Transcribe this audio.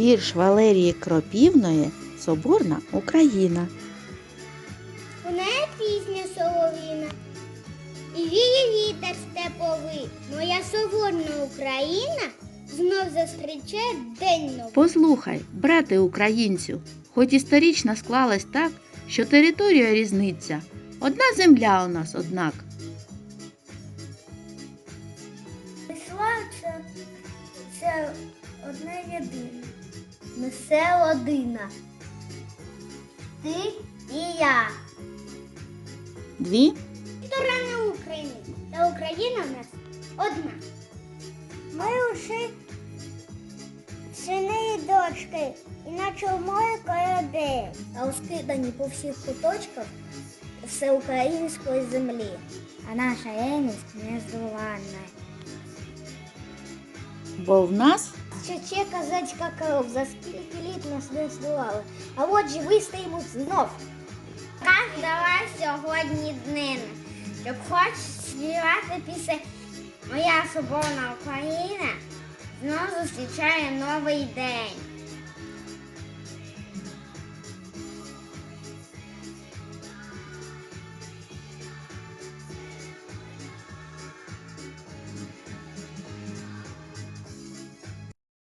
Вірш Валерії Кропівної Соборна Україна. У неї пісня солов'їна, і віє вітер степовий. Моя соборна Україна знов зустрічає день новий. Послухай, брате українцю, хоч історично склалось так, що територія різниця. Одна земля у нас, однак. Несе одина. Ти і я. Дві Сторони України. Та Україна в нас одна. Ми усі сини і дочки, іначе в море корабель. А розкидані по всіх куточках всеукраїнської землі. А наша єдність нездоланна. бо в нас Чече казацька кров, за скільки літ нас не здолали. А отже вистоїмо знов. Так дала сьогодні днина, щоб хоч співати після Моя соборна Україна знов зустрічає новий день.